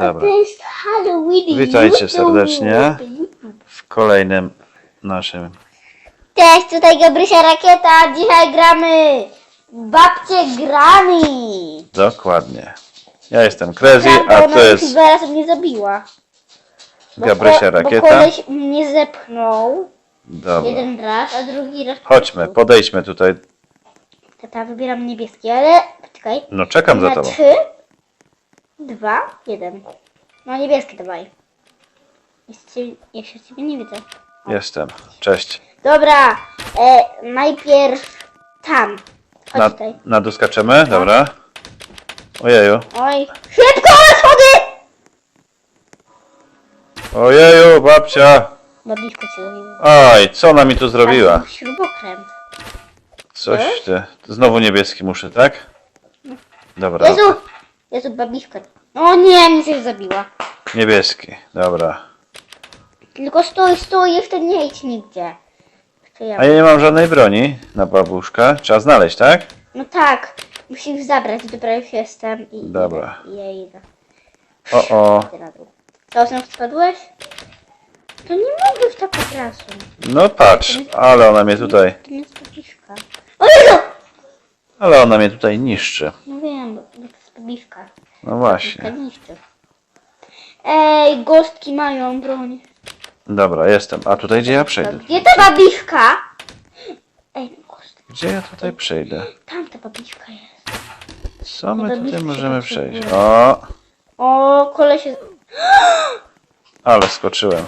Dobra. to jest Halloween. Witajcie serdecznie. W kolejnym naszym. Cześć, tutaj Gabrysia Rakieta. Dzisiaj gramy w Babcie Grani. Dokładnie. Ja jestem Crazy, Prawda, a to jest dwa razy mnie zabiła. Bo Gabrysia ko- Bo Rakieta. koleś mnie zepchnął. Dobra. Jeden raz, a drugi raz. Chodźmy, po podejdźmy tutaj. Tata, wybieram niebieskie, ale poczekaj. No czekam za Na tobą. trzy, dwa, jeden. No niebieskie dawaj. Jeszcze, jeszcze ciebie nie widzę. Jestem. Cześć. Dobra, e, najpierw tam. Chodź Na, tutaj. na dół skaczemy? Dobra. Ojeju. Oj, szybko schody! Ojeju, babcia. Babiszko cię zrobiło. Oj, co ona mi tu zrobiła? Śrubokręt. Coś ty. Znowu niebieski muszę, tak? Dobra. Jezu! Jezu, babiszka. O nie, mnie się zabiła. Niebieski. Dobra. Tylko stój, stój, jeszcze nie idź nigdzie. Ja. A ja nie mam żadnej broni na babuszka. Trzeba znaleźć, tak? No tak, musisz zabrać, dobra już jestem i Dobra. i ja idę. O, o. Idę na dół. Co, znów spadłeś? To nie mogłeś tak od razu. No patrz, ale ona mnie tutaj, To nie jest babiszka. O Jezu! ale ona mnie tutaj niszczy. No wiem, bo bo babiszka. No właśnie. Ej, gostki mają broń. Dobra, jestem. A tutaj gdzie ja przejdę? Gdzie ta babiszka? Ej, gostka. Gdzie ja tutaj przejdę? Tam ta babiszka jest. Co my tutaj możemy się przejść? O, O, kolesie... ale skoczyłem.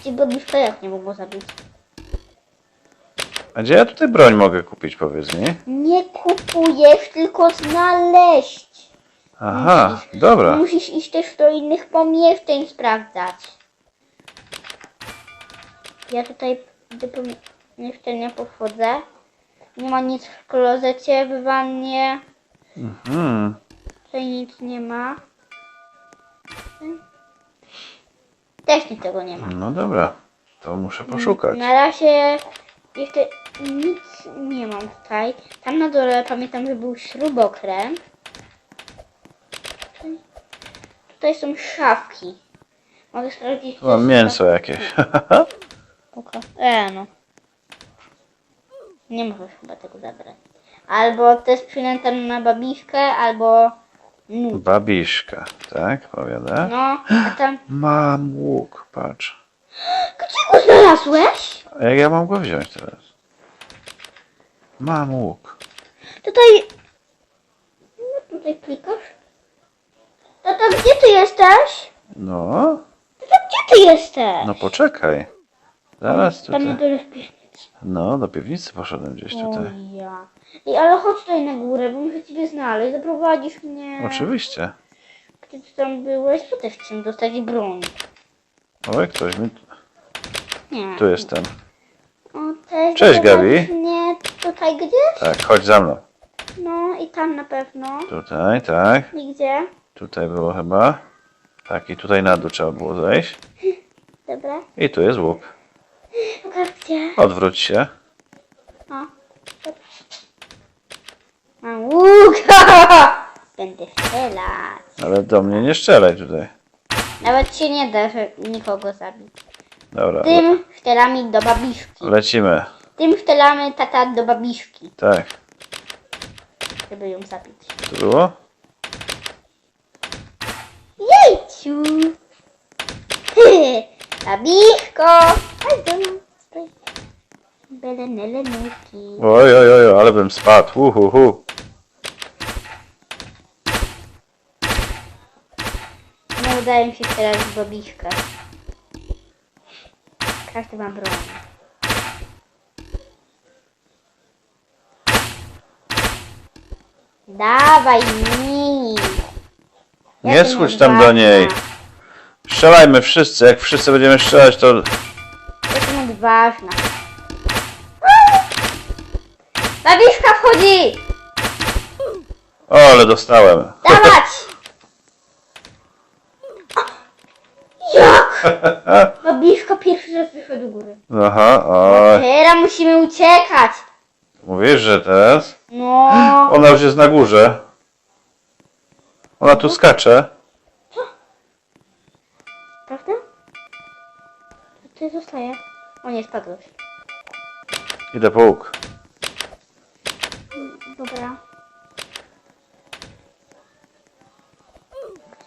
Gdzie babiszka jak nie mogło zabić? A gdzie ja tutaj broń mogę kupić, powiedz mi? Nie kupujesz, tylko znaleźć. Aha, dobra. Musisz iść też do innych pomieszczeń sprawdzać. Ja tutaj do pomieszczenia pochodzę. Nie ma nic w klozecie, w wannie. Hmm. Tutaj nic nie ma. Też niczego nie ma. No dobra, to muszę poszukać. Na razie jeszcze nic nie mam tutaj. Tam na dole pamiętam, że był śrubokręt. Tutaj są szafki. Mogę sprawdzić. Mam mięso jakieś. E, no. Nie możesz chyba tego zabrać. Albo to jest przynęta na babiszkę, albo nóż. Babiszka, tak? Powiada. No, a tam... Mam łuk, patrz. Gdzie go znalazłeś? A jak ja mam go wziąć teraz? Mam łuk. Tutaj... No, tutaj klikasz. Tata, gdzie ty jesteś? No, Tata, gdzie ty jesteś? no poczekaj. Zaraz Tam tutaj. piwnicy. No, do piwnicy poszedłem gdzieś tutaj. O ja. Ej, ale chodź tutaj na górę, bo muszę ciebie znaleźć. Zaprowadzisz mnie. Oczywiście. Gdzie ty tam byłeś? Bo też chcę dostać broń. Oj, ktoś mi... Nie. Tu jestem. O, Cześć, zaprowadzisz Gabi. mnie tutaj gdzieś? Tak, chodź za mną. No i tam na pewno. Tutaj, tak. I gdzie? Tutaj było chyba. Tak, i tutaj na dół trzeba było zejść. Dobra. I tu jest łuk. Gdzie. Odwróć się. O. Mam łuk. Będę strzelać. Ale do mnie nie strzelaj tutaj. Nawet się nie da że nikogo zabić. Dobra, le Tym strzelamy do babiszki. lecimy. Tym strzelamy tata do babiszki, Tak. żeby ją zabić. Tu było? Jejciu! Babiszko! Chodź do nas. tutaj. Belenele nuki. Oj, oj, oj, ale bym spadł. Uhuhu. Nie udaje mi się teraz w babiszkę. Każdy ma broń. Dawaj mi! Nie Jestem schudź tam do niej. Strzelajmy wszyscy. Jak wszyscy będziemy strzelać, to... Jestem odważna. Babiszka wchodzi! O, ale dostałem. Dawać! Jak? Babiszka pierwszy raz wyszła do góry. Aha, oj. Teraz musimy uciekać. Mówisz, że teraz? No. Ona już jest na górze. Ona tu skacze. Prawda? Tutaj zostaje. O nie, spadłeś. Idę po łuk. Dobra.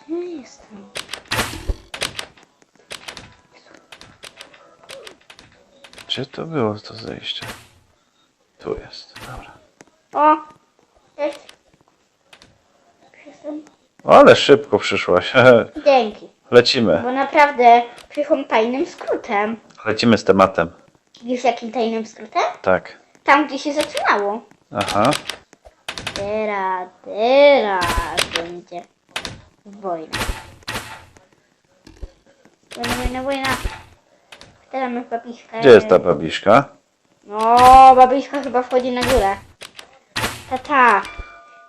Gdzie jestem? Gdzie to było to zejście? Tu jest, dobra. O! Cześć. Jestem. Ale szybko przyszłaś. Dzięki. Lecimy. Bo naprawdę przyszłam tajnym skrótem. Lecimy z tematem. Wiesz jakim tajnym skrótem? Tak. Tam, gdzie się zaczynało. Aha. Teraz, teraz będzie wojna. Wojna, wojna, wojna. Teraz my babiszka. Gdzie jest ta babiszka? No, babiszka chyba wchodzi na górę. Tata,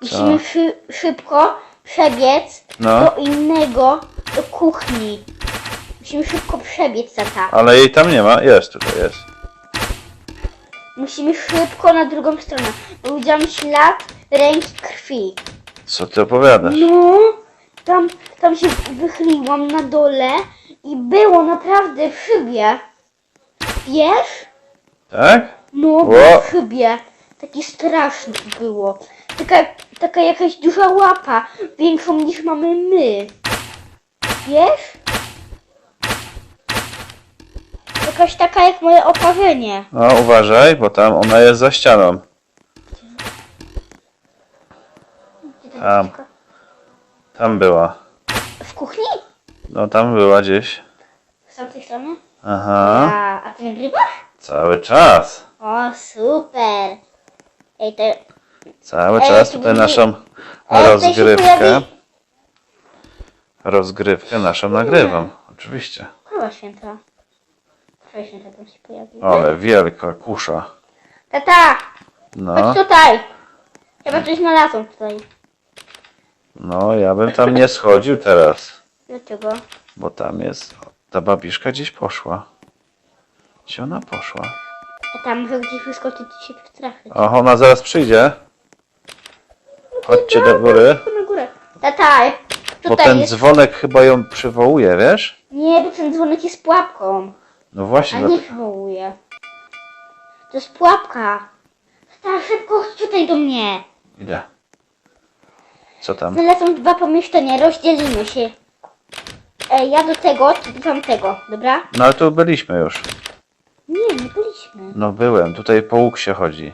musimy szy szybko przebiec No. do innego, do kuchni. Musimy szybko przebiec, tata. Ale jej tam nie ma. Jest, tutaj jest. Musimy szybko na drugą stronę, bo widziałam ślad ręki krwi. Co ty opowiadasz? No, tam, tam się wychyliłam na dole i było naprawdę w szybie. Wiesz? Tak? No, Ło. w szybie. Taki straszny było. Taka, taka jakaś duża łapa, większą niż mamy my. Wiesz? Jakaś taka jak moje oparzenie. No uważaj, bo tam ona jest za ścianą. Tam. Tam była. W kuchni? No tam była gdzieś. Z tamtej strony? Aha. A, a ty nagrywasz? Cały czas. O, super. Ej, to... Cały Ej, czas tu tutaj naszą Ej, się rozgrywkę. pojawi- Rozgrywkę naszą nagrywam. Oczywiście. Króla święta. Króla święta tam się pojawił. Ale wielka kusza. Tata! No, Chodź tutaj! Chyba coś znalazłam tutaj. no ja bym tam nie schodził teraz. Dlaczego? Bo tam jest. Ta babiszka gdzieś poszła. Gdzie ona poszła? A tam może gdzieś wyskoczyć i się wstraszyć. O, ona zaraz przyjdzie. Chodźcie do góry. Na górę. Tata, Bo tutaj ten jest... dzwonek chyba ją przywołuje, wiesz? Nie, bo ten dzwonek jest pułapką. No A właśnie, nie dlatego- przywołuje. To jest pułapka. Tata, szybko chodź tutaj do mnie. idę. Co tam? Znalazłam dwa pomieszczenia, rozdzielimy się. Ej, ja do tego, ty do tamtego, dobra? No ale tu byliśmy już. Nie, nie byliśmy. No byłem, tutaj po łuk się chodzi.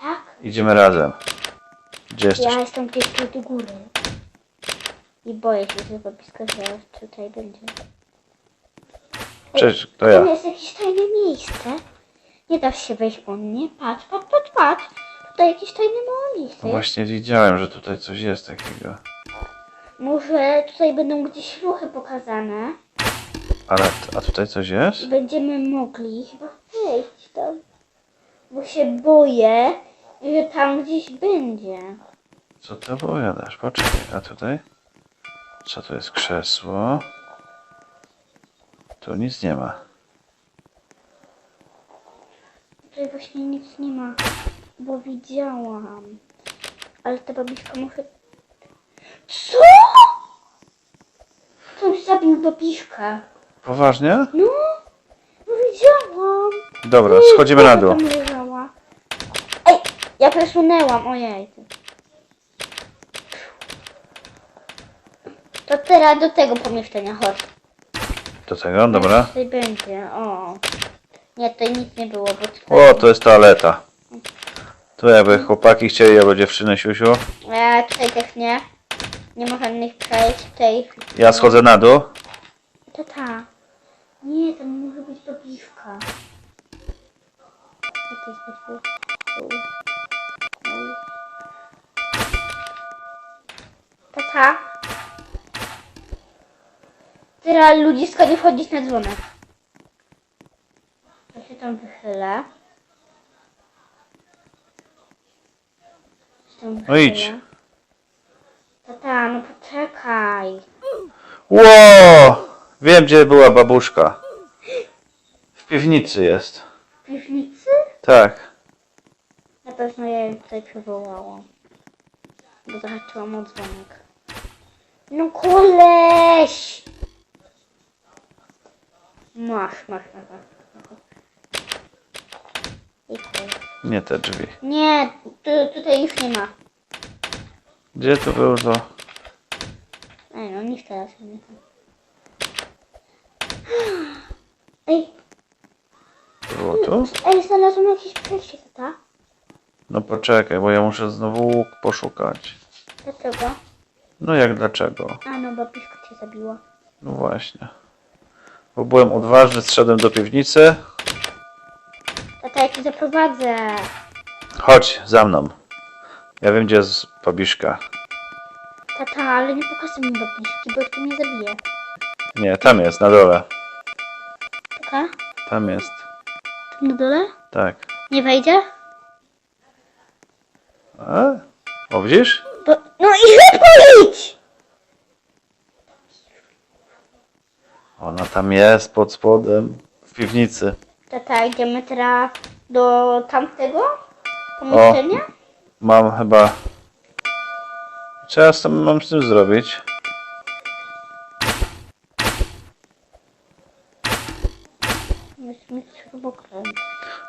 Tak? Idziemy razem. Gdzie jesteś? Ja jestem gdzieś tu do góry. I boję się, że babiska zaraz tutaj będzie. Cześć, to ja. jest jakieś tajne miejsce. Nie da się wejść po mnie. Patrz, patrz, patrz, patrz. Tutaj jakieś tajne małe miejsce. No właśnie widziałem, że tutaj coś jest takiego. Może tutaj będą gdzieś ruchy pokazane. Ale, a tutaj coś jest? Będziemy mogli chyba wejść tam. Bo się boję, że tam gdzieś będzie. Co ty opowiadasz? Poczekaj, a tutaj? Co to jest krzesło? Tu nic nie ma. Tutaj właśnie nic nie ma, bo widziałam. Ale ta babiczka może... Co? Ktoś zabił babiszkę. Poważnie? No, no widziałam. Dobra, schodzimy na dół. Tam leżała. Ej, ja przesunęłam, ojej. To teraz do tego pomieszczenia chodź. Do tego, dobra. Tutaj będzie, o. Nie, tutaj nic nie było, bo tutaj... O, to jest toaleta. Tu jakby chłopaki chcieli albo dziewczyny siusiu. E, tutaj też nie. Nie ma żadnych przejść. Tutaj. Ja schodzę na dół. Tata. Nie, to może być babiszka. Co to jest. U. Tata. Teraz ludziska nie wchodzić na dzwonek. Ja się tam wychylę. Się tam No idź. Tata, no poczekaj. Ło! Wiem gdzie była babuszka. W piwnicy jest. W piwnicy? Tak. Na pewno ja ją tutaj przywołałam. Bo zahaczyłam o dzwonek. No koleś! Masz, masz, masz, masz. I tu. Nie te drzwi. Nie, tu, tutaj już nie ma. Gdzie tu był to? Ej, no niż teraz. Nie. Ej, Było tu? ej, znalazłam jakieś przejście, tata. No poczekaj, bo ja muszę znowu łuk poszukać. Dlaczego? No jak dlaczego? A no, bo piszko cię zabiła. No właśnie. Bo byłem odważny, zszedłem do piwnicy. Tata, ja cię zaprowadzę. Chodź, za mną. Ja wiem, gdzie jest babiszka. Tata, ale nie pokazuj mi babiszki, bo jeszcze mnie zabije. Nie, tam jest, na dole. Tam jest. Tu na dole? Tak. Nie wejdzie? A? O, widzisz? Bo... No i idź! Ona tam jest, pod spodem. W piwnicy. Tata, idziemy teraz do tamtego pomieszczenia? Mam chyba... Co ja z tym mam z tym zrobić? Śrubokręt.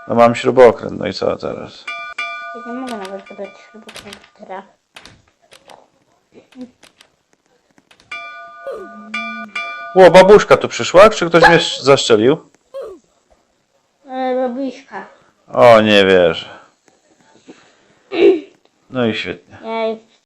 No mam śrubokręt, no i co teraz? Ja nie mogę nawet wybrać śrubokrętu teraz. Ło, babuszka tu przyszła? Czy ktoś mnie zaszczelił? E. O, nie wierzę. No i świetnie. Ja